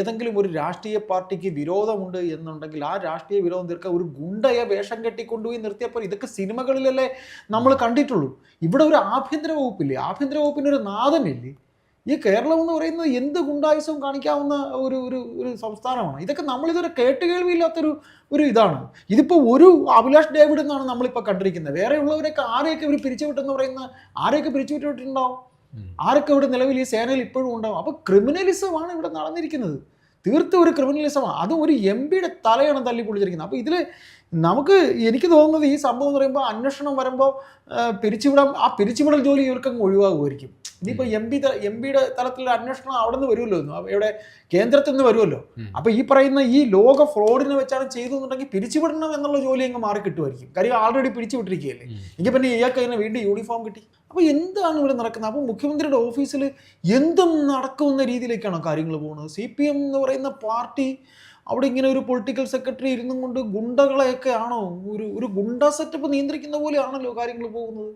ഏതെങ്കിലും ഒരു രാഷ്ട്രീയ പാർട്ടിക്ക് വിരോധമുണ്ട് എന്നുണ്ടെങ്കിൽ ആ രാഷ്ട്രീയ വിരോധം തീർക്കാൻ ഒരു ഗുണ്ടയെ വേഷം കെട്ടിക്കൊണ്ടുപോയി നിർത്തിയപ്പോൾ ഇതൊക്കെ സിനിമകളിലല്ലേ നമ്മൾ കണ്ടിട്ടുള്ളൂ. ഇവിടെ ഒരു ആഭ്യന്തര വകുപ്പില്ലേ? ആഭ്യന്തര വകുപ്പിന് ഒരു നാഥനില്ലേ? ഈ കേരളം എന്ന് പറയുന്നത് എന്ത് ഗുണ്ടായുസവും കാണിക്കാവുന്ന ഒരു ഒരു ഒരു സംസ്ഥാനമാണ്. ഇതൊക്കെ നമ്മളിതൊരു കേട്ടുകേൾവിയില്ലാത്തൊരു ഒരു ഇതാണ്. ഇതിപ്പോൾ ഒരു അഭിലാഷ് ഡേവിഡ് എന്നാണ് നമ്മളിപ്പോൾ കണ്ടിരിക്കുന്നത്. വേറെ ഉള്ളവരൊക്കെ ആരെയൊക്കെ ഇവർ പിരിച്ചുവിട്ടെന്ന് പറയുന്ന ആരെയൊക്കെ പിരിച്ചുവിട്ടിട്ടുണ്ടാവും? ആരൊക്കെ ഇവിടെ നിലവിൽ ഈ സേനയിൽ ഇപ്പോഴും ഉണ്ടാവും? അപ്പോൾ ക്രിമിനലിസമാണ് ഇവിടെ നടന്നിരിക്കുന്നത്. തീർത്തും ഒരു ക്രിമിനലിസമാണ്. അതും ഒരു എം പിയുടെ തലയാണ് തല്ലി പൊളിച്ചിരിക്കുന്നത് അപ്പോൾ ഇതിൽ നമുക്ക് എനിക്ക് തോന്നുന്നത് ഈ സംഭവം എന്ന് പറയുമ്പോൾ അന്വേഷണം വരുമ്പോൾ പിരിച്ചുവിടാൻ ആ പിരിച്ചുവിടൽ ജോലി ഇവർക്കങ്ങ് ഒഴിവാകുമായിരിക്കും. ഇനിയിപ്പോൾ എം പി എം പിയുടെ തലത്തിലുള്ള അന്വേഷണം അവിടെ നിന്ന് വരുമല്ലോ. ഇവിടെ കേന്ദ്രത്തിൽ നിന്ന് വരുമല്ലോ. അപ്പോൾ ഈ പറയുന്ന ഈ ലോക ഫ്രോഡിനെ വെച്ചാണ് ചെയ്തതെന്നുണ്ടെങ്കിൽ പിരിച്ചുവിടണം എന്നുള്ള ജോലി അങ്ങ് മാറി കിട്ടുമായിരിക്കും കാര്യം ആൾറെഡി പിരിച്ചുവിട്ടിരിക്കുകയല്ലേ. എങ്കിൽ പിന്നെ ഇയാൾക്ക് അതിനെ വീണ്ടും യൂണിഫോം കിട്ടി. അപ്പോൾ എന്താണ് ഇവിടെ നടക്കുന്നത്? അപ്പോൾ മുഖ്യമന്ത്രിയുടെ ഓഫീസിൽ എന്തും നടക്കുന്ന രീതിയിലേക്കാണോ കാര്യങ്ങൾ പോകുന്നത്. സി പി എം എന്ന് പറയുന്ന പാർട്ടി അവിടെ ഇങ്ങനെ ഒരു പൊളിറ്റിക്കൽ സെക്രട്ടറി ഇരുന്നും കൊണ്ട് ഗുണ്ടകളെയൊക്കെ ആണോ? ഒരു ഒരു ഗുണ്ട സെറ്റപ്പ് നിയന്ത്രിക്കുന്ന പോലെയാണല്ലോ കാര്യങ്ങൾ പോകുന്നത്.